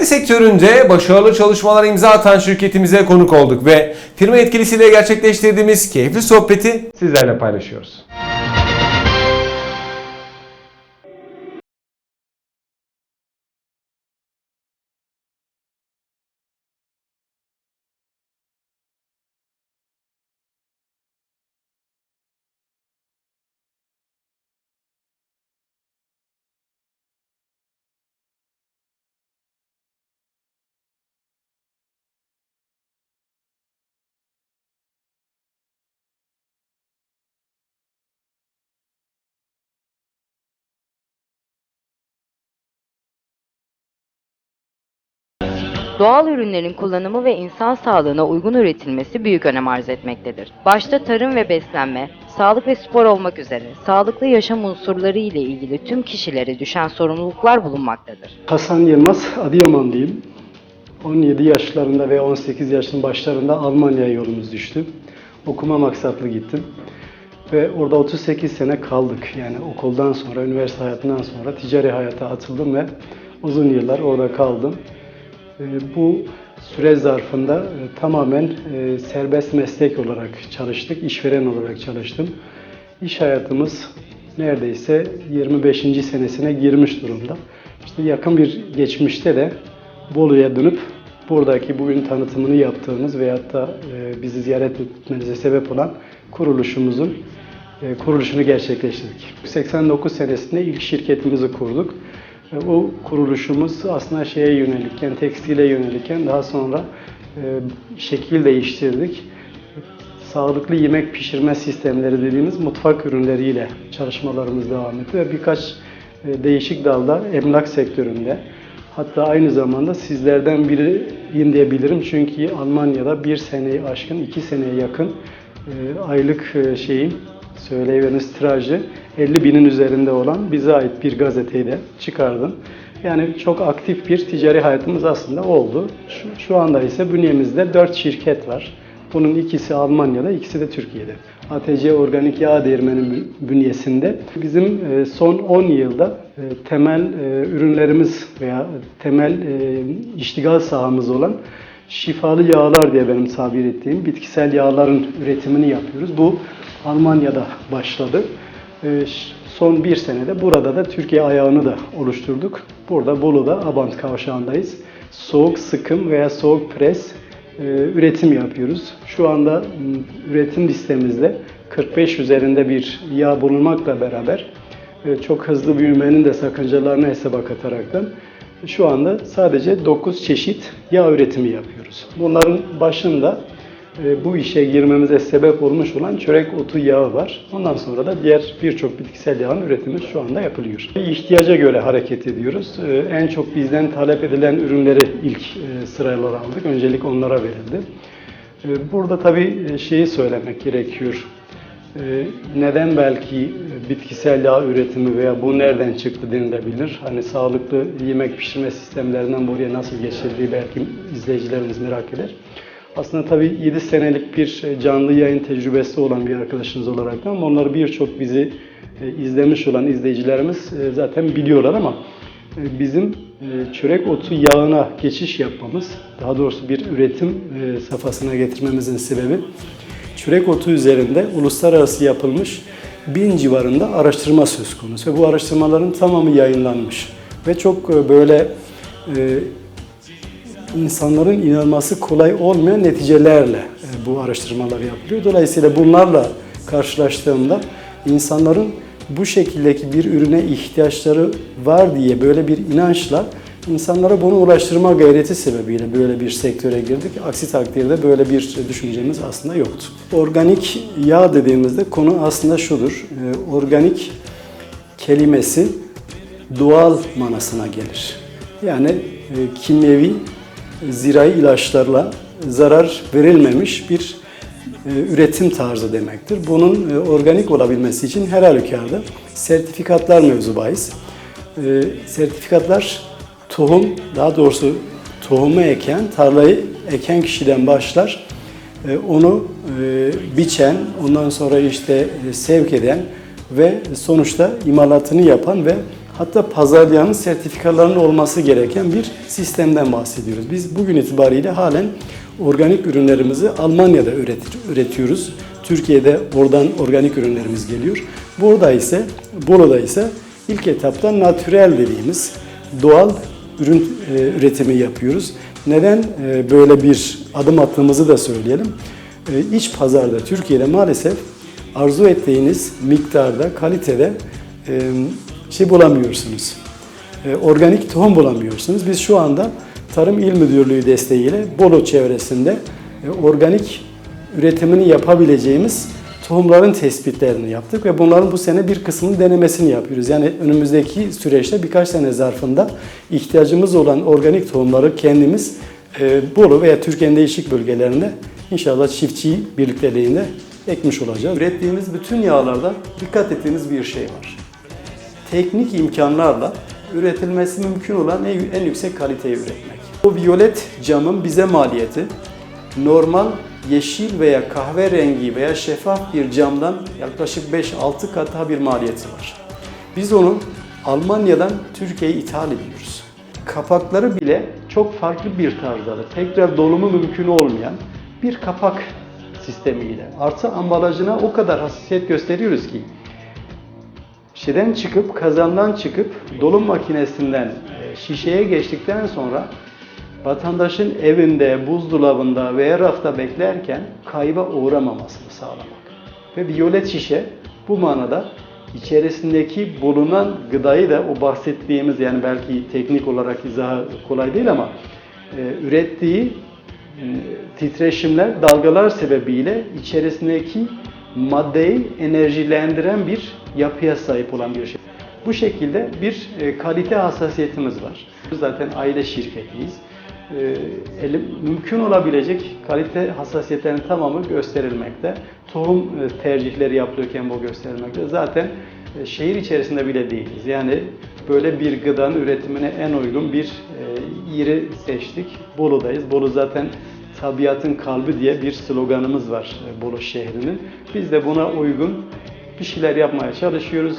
Kendi sektöründe başarılı çalışmalar imza atan şirketimize konuk olduk ve firma yetkilisiyle gerçekleştirdiğimiz keyifli sohbeti sizlerle paylaşıyoruz. Doğal ürünlerin kullanımı ve insan sağlığına uygun üretilmesi büyük önem arz etmektedir. Başta tarım ve beslenme, sağlık ve spor olmak üzere sağlıklı yaşam unsurları ile ilgili tüm kişilere düşen sorumluluklar bulunmaktadır. Hasan Yılmaz, Adıyamanlıyım. 17 yaşlarında ve 18 yaşının başlarında Almanya'ya yolumuz düştü. Okuma maksatlı gittim. Ve orada 38 sene kaldık. Yani okuldan sonra, üniversite hayatından sonra ticari hayata atıldım ve uzun yıllar orada kaldım. Ee, Bu süre zarfında e, tamamen e, serbest meslek olarak çalıştık, işveren olarak çalıştım. İş hayatımız neredeyse 25. senesine girmiş durumda. İşte yakın bir geçmişte de Bolu'ya dönüp buradaki bugün tanıtımını yaptığımız veyahut da e, bizi ziyaret etmenize sebep olan kuruluşumuzun kuruluşunu gerçekleştirdik. 89 senesinde ilk şirketimizi kurduk. O kuruluşumuz aslında şeye yönelikken, tekstile yönelikken daha sonra e, şekil değiştirdik. Sağlıklı yemek pişirme sistemleri dediğimiz mutfak ürünleriyle çalışmalarımız devam etti ve birkaç e, değişik dalda emlak sektöründe hatta aynı zamanda sizlerden biriyim diyebilirim çünkü Almanya'da bir seneyi aşkın, iki seneye yakın e, aylık şeyim söyleyiveriz tirajı 50 binin üzerinde olan bize ait bir gazeteyi de çıkardım. Yani çok aktif bir ticari hayatımız aslında oldu. Şu, şu anda ise bünyemizde 4 şirket var. Bunun ikisi Almanya'da, ikisi de Türkiye'de. ATC Organik Yağ Değirmeni bünyesinde bizim e, son 10 yılda e, temel e, ürünlerimiz veya temel iştigal sahamız olan şifalı yağlar diye benim tabir ettiğim bitkisel yağların üretimini yapıyoruz. Bu Almanya'da başladı. Ee, Son bir senede burada da Türkiye ayağını da oluşturduk. Burada Bolu'da Abant kavşağındayız. Soğuk sıkım veya soğuk pres e, üretim yapıyoruz. Şu anda üretim listemizde 45 üzerinde bir yağ bulunmakla beraber e, çok hızlı büyümenin de sakıncalarını hesaba kataraktan şu anda sadece 9 çeşit yağ üretimi yapıyoruz. Bunların başında bu işe girmemize sebep olmuş olan çörek otu yağı var. Ondan sonra da diğer birçok bitkisel yağın üretimi şu anda yapılıyor. İhtiyaca göre hareket ediyoruz. E, En çok bizden talep edilen ürünleri ilk e, sıralara aldık. Öncelik onlara verildi. E, Burada tabii e, şeyi söylemek gerekiyor. E, Neden belki bitkisel yağ üretimi veya bu nereden çıktı denilebilir. Hani sağlıklı yemek pişirme sistemlerinden buraya nasıl geçildiği belki izleyicilerimiz merak eder. Aslında tabii 7 senelik bir canlı yayın tecrübesi olan bir arkadaşınız olarak da onları birçok bizi e, izlemiş olan izleyicilerimiz e, zaten biliyorlar ama e, bizim e, çörek otu yağına geçiş yapmamız, daha doğrusu bir üretim e, safhasına getirmemizin sebebi çörek otu üzerinde uluslararası yapılmış bin civarında araştırma söz konusu. Ve bu araştırmaların tamamı yayınlanmış. Ve çok e, böyle e, insanların inanması kolay olmayan neticelerle e, bu araştırmalar yapılıyor. Dolayısıyla bunlarla karşılaştığımda insanların bu şekildeki bir ürüne ihtiyaçları var diye böyle bir inançla insanlara bunu ulaştırma gayreti sebebiyle böyle bir sektöre girdik. Aksi takdirde böyle bir düşüncemiz aslında yoktu. Organik yağ dediğimizde konu aslında şudur. E, Organik kelimesi doğal manasına gelir. Yani e, kimyevi zirai ilaçlarla zarar verilmemiş bir e, üretim tarzı demektir. Bunun e, organik olabilmesi için her halükarda sertifikatlar mevzu bahis. E, sertifikatlar tohum, daha doğrusu tohumu eken, tarlayı eken kişiden başlar. Onu biçen, ondan sonra işte sevk eden ve sonuçta imalatını yapan ve hatta pazarlayanın sertifikalarının olması gereken bir sistemden bahsediyoruz. Biz bugün itibariyle halen organik ürünlerimizi Almanya'da üret- üretiyoruz. Türkiye'de oradan organik ürünlerimiz geliyor. Burada ise, Bolu'da ise ilk etapta natürel dediğimiz doğal ürün e, üretimi yapıyoruz. Neden e, böyle bir adım attığımızı da söyleyelim. E, iç pazarda Türkiye'de maalesef arzu ettiğiniz miktarda, kalitede şey bulamıyorsunuz. E, organik tohum bulamıyorsunuz. Biz şu anda Tarım İl Müdürlüğü desteğiyle Bolu çevresinde e, organik üretimini yapabileceğimiz tohumların tespitlerini yaptık ve bunların bu sene bir kısmının denemesini yapıyoruz. Yani önümüzdeki süreçte birkaç sene zarfında ihtiyacımız olan organik tohumları kendimiz e, Bolu veya Türkiye'nin değişik bölgelerinde inşallah çiftçi birlikteliğinde ekmiş olacağız. Ürettiğimiz bütün yağlarda dikkat ettiğimiz bir şey var teknik imkanlarla üretilmesi mümkün olan en, yüksek kaliteyi üretmek. Bu violet camın bize maliyeti normal yeşil veya kahverengi veya şeffaf bir camdan yaklaşık 5-6 kat daha bir maliyeti var. Biz onu Almanya'dan Türkiye'ye ithal ediyoruz. Kapakları bile çok farklı bir tarzda, tekrar dolumu mümkün olmayan bir kapak sistemiyle. Artı ambalajına o kadar hassasiyet gösteriyoruz ki Şişeden çıkıp, kazandan çıkıp dolum makinesinden e, şişeye geçtikten sonra vatandaşın evinde, buzdolabında veya rafta beklerken kayba uğramamasını sağlamak. Ve violet şişe bu manada içerisindeki bulunan gıdayı da o bahsettiğimiz yani belki teknik olarak izahı kolay değil ama e, ürettiği e, titreşimler, dalgalar sebebiyle içerisindeki maddeyi enerjilendiren bir yapıya sahip olan bir şey. Bu şekilde bir e, kalite hassasiyetimiz var. Zaten aile şirketiyiz. E, mümkün olabilecek kalite hassasiyetlerinin tamamı gösterilmekte. Tohum e, tercihleri yapılırken bu gösterilmekte. Zaten şehir içerisinde bile değiliz. Yani böyle bir gıdanın üretimine en uygun bir yeri seçtik. Bolu'dayız. Bolu zaten tabiatın kalbi diye bir sloganımız var e, Bolu şehrinin. Biz de buna uygun bir şeyler yapmaya çalışıyoruz.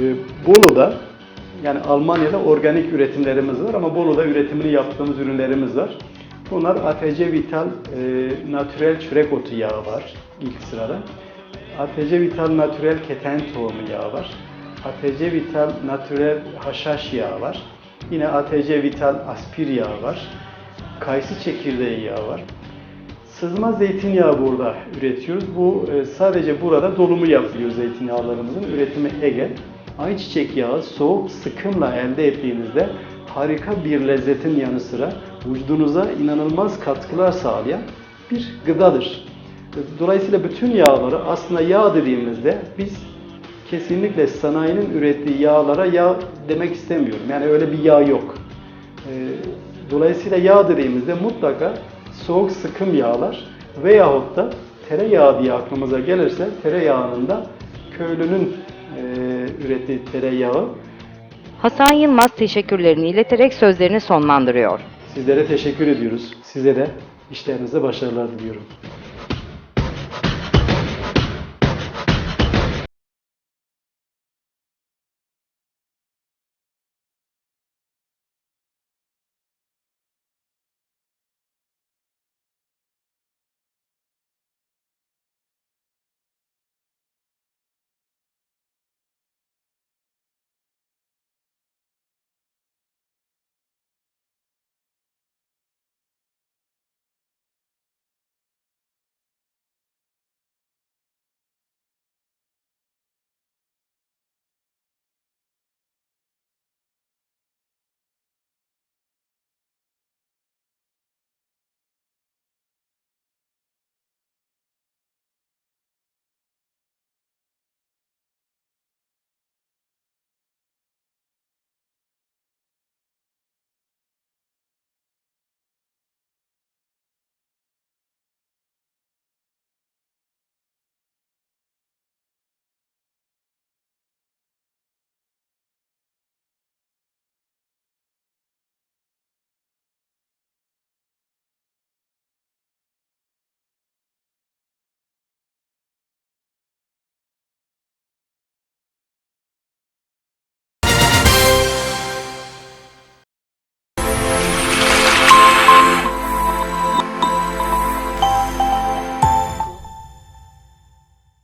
E, Bolu'da yani Almanya'da organik üretimlerimiz var ama Bolu'da üretimini yaptığımız ürünlerimiz var. Bunlar ATC Vital e, Natürel Çörek Otu yağı var ilk sırada. ATC Vital Natürel Keten Tohumu yağı var. ATC Vital Natürel Haşhaş yağı var. Yine ATC Vital Aspir yağı var. Kayısı çekirdeği yağı var. Sızma zeytinyağı burada üretiyoruz. Bu e, sadece burada dolumu yapılıyor zeytinyağlarımızın. Üretimi Ege. Ayçiçek yağı soğuk sıkımla elde ettiğinizde harika bir lezzetin yanı sıra vücudunuza inanılmaz katkılar sağlayan bir gıdadır. Dolayısıyla bütün yağları aslında yağ dediğimizde biz kesinlikle sanayinin ürettiği yağlara yağ demek istemiyorum. Yani öyle bir yağ yok. Dolayısıyla yağ dediğimizde mutlaka soğuk sıkım yağlar veyahut da tereyağı diye aklımıza gelirse tereyağının da köylünün e, ürettiği tereyağı. Hasan Yılmaz teşekkürlerini ileterek sözlerini sonlandırıyor. Sizlere teşekkür ediyoruz. Size de işlerinizde başarılar diliyorum.